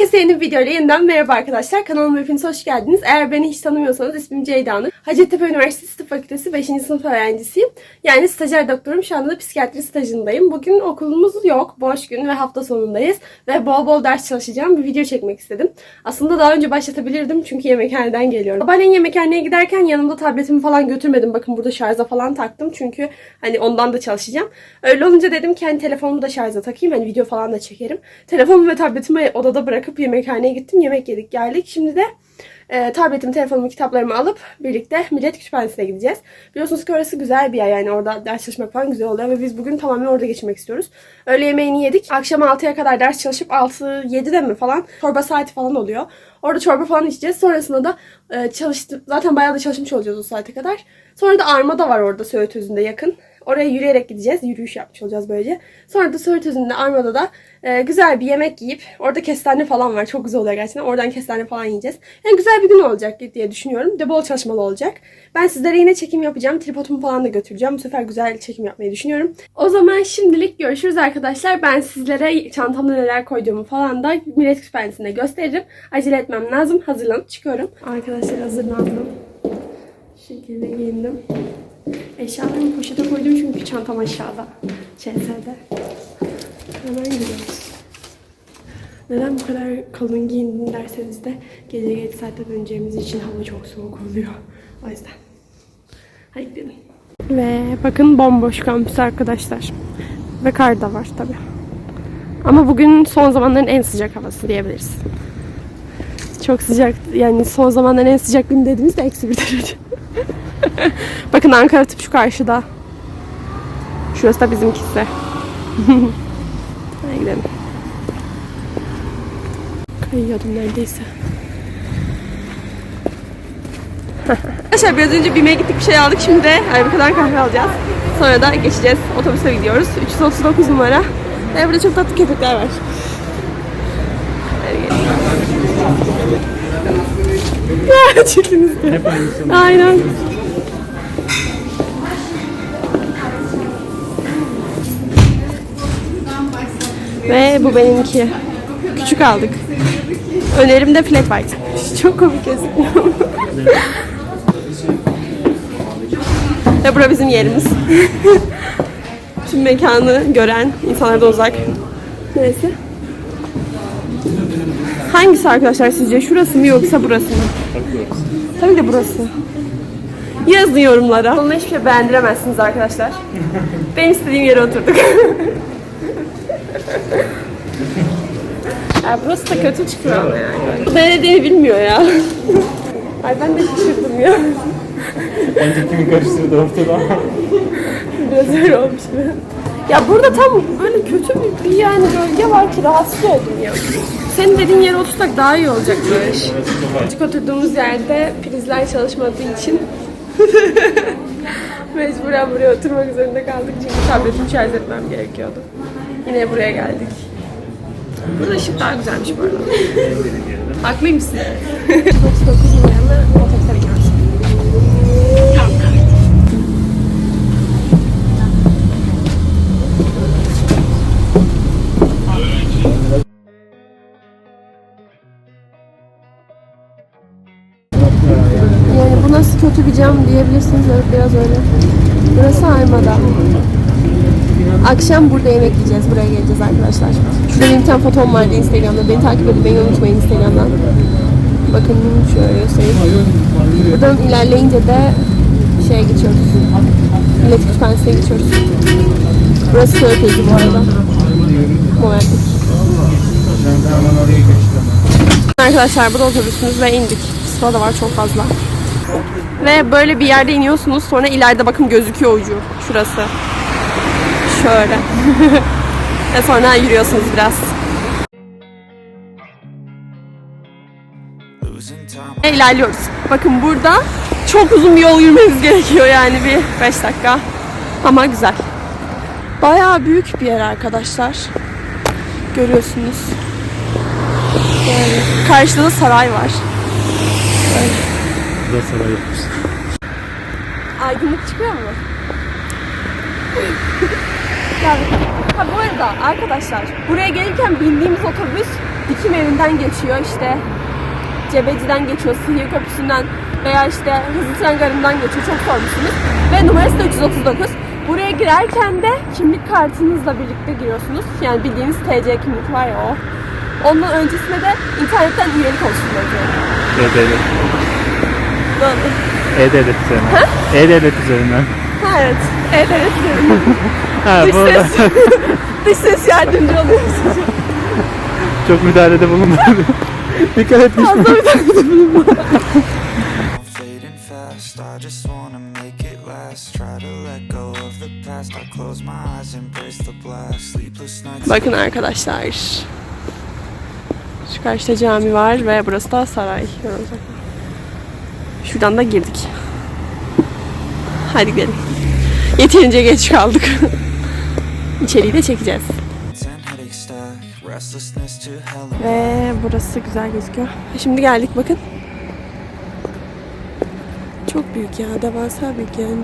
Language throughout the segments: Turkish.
Herkese yeni bir videoyla yeniden merhaba arkadaşlar. Kanalıma hepiniz hoş geldiniz. Eğer beni hiç tanımıyorsanız ismim Ceyda Nur. Hacettepe Üniversitesi Tıp Fakültesi 5. sınıf öğrencisiyim. Yani stajyer doktorum. Şu anda da psikiyatri stajındayım. Bugün okulumuz yok. Boş gün ve hafta sonundayız. Ve bol bol ders çalışacağım. Bir video çekmek istedim. Aslında daha önce başlatabilirdim çünkü yemekhaneden geliyorum. Sabahleyin yemekhaneye giderken yanımda tabletimi falan götürmedim. Bakın burada şarja falan taktım. Çünkü hani ondan da çalışacağım. Öyle olunca dedim ki hani telefonumu da şarja takayım. Hani video falan da çekerim. Telefonumu ve tabletimi odada bırakıp yemekhaneye gittim. Yemek yedik geldik. Şimdi de e, tabletimi, telefonumu, kitaplarımı alıp birlikte Millet Kütüphanesi'ne gideceğiz. Biliyorsunuz ki orası güzel bir yer yani orada ders çalışmak falan güzel oluyor ve biz bugün tamamen orada geçirmek istiyoruz. Öğle yemeğini yedik. Akşam 6'ya kadar ders çalışıp 6-7'de mi falan çorba saati falan oluyor. Orada çorba falan içeceğiz. Sonrasında da e, çalıştı, zaten bayağı da çalışmış olacağız o saate kadar. Sonra da Armada var orada Söğüt yakın. Oraya yürüyerek gideceğiz. Yürüyüş yapmış olacağız böylece. Sonra da Söğüt Özü'nde Armada'da da e, güzel bir yemek yiyip orada kestane falan var. Çok güzel oluyor gerçekten. Oradan kestane falan yiyeceğiz. Yani güzel bir gün olacak diye düşünüyorum. De bol çalışmalı olacak. Ben sizlere yine çekim yapacağım. Tripodumu falan da götüreceğim. Bu sefer güzel çekim yapmayı düşünüyorum. O zaman şimdilik görüşürüz arkadaşlar. Ben sizlere çantamda neler koyduğumu falan da Millet Kütüphanesi'nde gösteririm. Acele etmem lazım. Hazırlanıp çıkıyorum. Arkadaşlar hazırlandım. Şu şekilde giyindim. Eşyalarımı poşete koydum çünkü çantam aşağıda. ÇS'de. Hemen gidiyoruz. Neden bu kadar kalın giyindim derseniz de gece geç saatte döneceğimiz için hava çok soğuk oluyor. O yüzden. Hadi gidelim. Ve bakın bomboş kampüs arkadaşlar. Ve kar da var tabi. Ama bugün son zamanların en sıcak havası diyebiliriz. Çok sıcak yani son zamanların en sıcak günü dediğimizde eksi bir derece. Bakın Ankara tıp şu karşıda. Şurası da bizimkisi. Hadi gidelim. Kayıyordum neredeyse. Arkadaşlar biraz önce BİM'e gittik bir şey aldık. Şimdi de Aybıka'dan kahve alacağız. Sonra da geçeceğiz. Otobüse gidiyoruz. 339 numara. Ve burada çok tatlı köpekler var. Çirkiniz. Aynen. Ve bu benimki. Küçük aldık. Önerim de flat white. Çok komik gözüküyor. Ve bura bizim yerimiz. Tüm mekanı gören insanlardan uzak. Neyse. Hangisi arkadaşlar sizce? Şurası mı yoksa burası mı? Tabii de burası. Yazın yorumlara. Onunla hiçbir şey beğendiremezsiniz arkadaşlar. Ben istediğim yere oturduk. ya burası da kötü çıkıyor ama yani. Bu dediğini bilmiyor ya. Ay ben de şaşırdım ya. Bence kimi karıştırdı ortada. Biraz öyle olmuş. Ya burada tam böyle kötü bir, bir yani bölge var ki rahatsız oldum ya. Senin dediğin yere otursak daha iyi olacak bu iş. Küçük oturduğumuz yerde prizler çalışmadığı için mecburen buraya oturmak zorunda kaldık çünkü tabletimi şarj etmem gerekiyordu. Yine buraya geldik. Burada ışık daha güzelmiş bu arada. Haklıymışsın. 39 numaralı otobüse. Yani bu nasıl kötü bir cam diyebilirsiniz. Biraz öyle. Burası Aymada. Akşam burada yemek yiyeceğiz. Buraya geleceğiz arkadaşlar. Şurada benim bir tane fotom vardı Instagram'da. Beni takip etmeyi unutmayın Instagram'dan. Bakın şöyle göstereyim. Buradan ilerleyince de şeye geçiyoruz. Millet Kütüphanesi'ne geçiyoruz. Burası Söğüteci bu arada. Momentik. Arkadaşlar burada otobüsümüz ve indik. Sıra da var çok fazla. Ve böyle bir yerde iniyorsunuz. Sonra ileride bakın gözüküyor ucu. Şurası. Şöyle. ve sonra yürüyorsunuz biraz. Losing İlerliyoruz. Bakın burada çok uzun bir yol yürümemiz gerekiyor yani bir 5 dakika. Ama güzel. Bayağı büyük bir yer arkadaşlar. Görüyorsunuz. Yani karşıda da saray var. Burada saray yapmış. Aydınlık çıkıyor mu? yani, ha bu arada arkadaşlar buraya gelirken bindiğimiz otobüs dikim evinden geçiyor işte Cebeci'den geçiyor, Sihir Köprüsü'nden veya işte Hızlı Tren Garı'ndan geçiyor. Çok sormuşsunuz. Ve numarası da 339. Buraya girerken de kimlik kartınızla birlikte giriyorsunuz. Yani bildiğiniz TC kimlik var ya o. Ondan öncesinde de internetten üyelik oluşturmak gerekiyor. E-Devlet. Böyle. E-Devlet üzerinden. E-Devlet üzerinden. Ha evet. Evet evet. diyorum. Ha, Dış bu arada ses. Dış ses yardımcı oluyor size. çok müdahalede bulunmadı. Dikkat etmiş Fazla bir tane I'm fading fast. I just wanna make it last. Try to let go of the past. I close my eyes, embrace the blast. Sleepless nights. Bakın arkadaşlar. Şu karşıda cami var ve burası da saray. Şuradan da girdik. Hadi gidelim. Yeterince geç kaldık. İçeriği de çekeceğiz. Ve burası güzel gözüküyor. Şimdi geldik bakın. Çok büyük ya. Devasa büyük yani.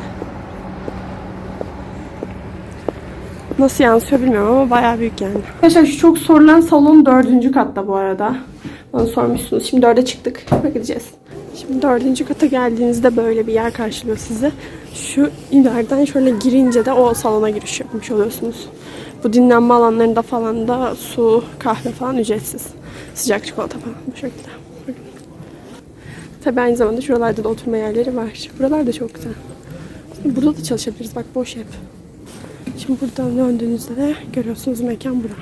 Nasıl yansıyor bilmiyorum ama bayağı büyük yani. Arkadaşlar şu çok sorulan salon dördüncü katta bu arada. Bana sormuşsunuz. Şimdi dörde çıktık. Bakacağız. Şimdi dördüncü kata geldiğinizde böyle bir yer karşılıyor sizi. Şu ileriden şöyle girince de o salona giriş yapmış oluyorsunuz. Bu dinlenme alanlarında falan da su, kahve falan ücretsiz. Sıcak çikolata falan bu şekilde. Tabii aynı zamanda şuralarda da oturma yerleri var. Buralar da çok güzel. Burada da çalışabiliriz. Bak boş hep. Şimdi buradan döndüğünüzde de görüyorsunuz mekan bura.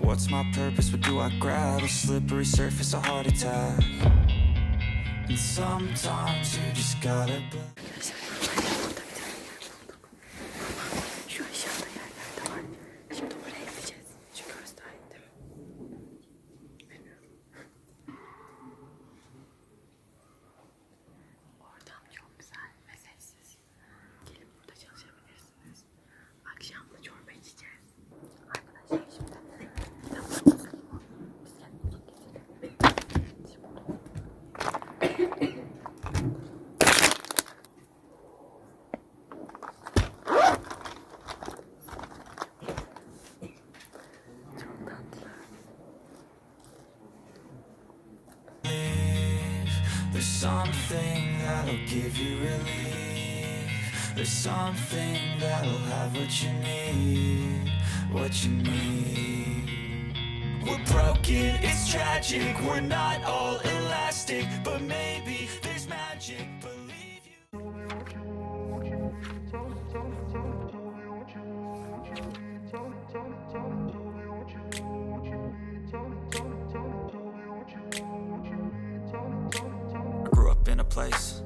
What's my purpose? What do I grab? A slippery surface, a heart attack. And sometimes you just gotta. That'll give you relief. There's something that'll have what you need. What you need. We're broken, it's tragic. We're not all elastic, but maybe there's magic. Believe you. Place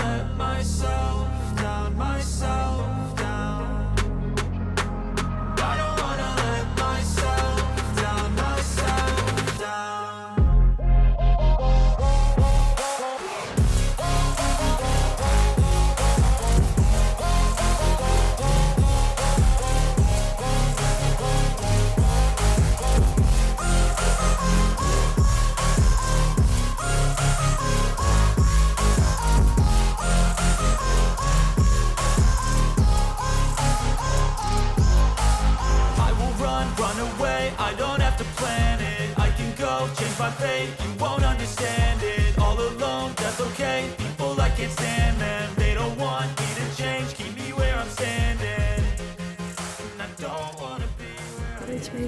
Kahve içmeye.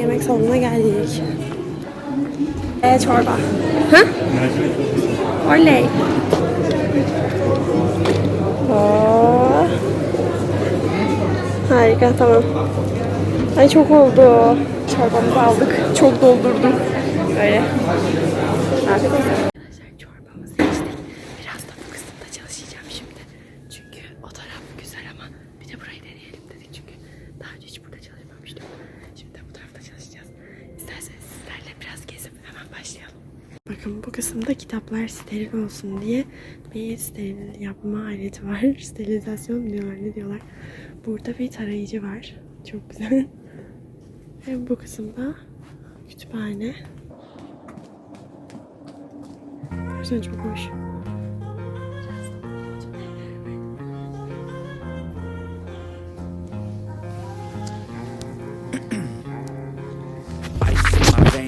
Yemek salonuna geldik. Ee, çorba. Hı? Oley. Oo. Harika tamam. Ay çok oldu. Çorbamızı aldık. Çok doldurdum. Böyle. Afiyet olsun. Bakın bu kısımda kitaplar steril olsun diye bir steril yapma aleti var. Sterilizasyon diyorlar ne diyorlar. Burada bir tarayıcı var. Çok güzel. Ve bu kısımda kütüphane. Güzel çok hoş. Ice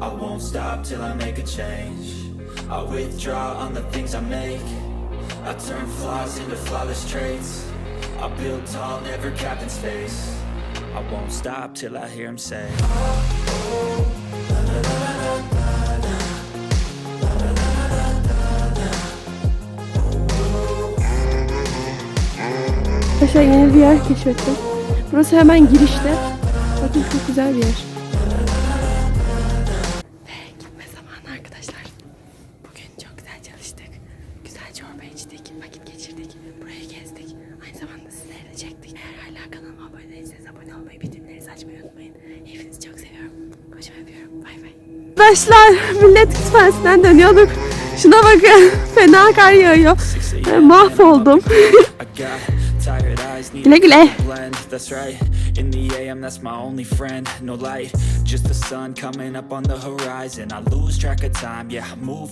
I won't stop till I make a change I withdraw on the things I make I turn flaws into flawless traits I build tall, never capped in I won't stop till I hear him say Arkadaşlar yeni bir yer keşfettim. Burası hemen girişte. Bakın çok güzel bir yer. Hala kanalıma abone değilseniz abone olmayı, bildirimleri açmayı unutmayın. Hepinizi çok seviyorum. Kocaman öpüyorum. Bay bay. Arkadaşlar millet kütüphanesinden dönüyorduk. Şuna bakın. Fena kar yağıyor. 6 Ben a.m. mahvoldum. Güle güle. In the AM, that's my only friend. No light, just the sun coming up on the horizon. I lose track of time, yeah, move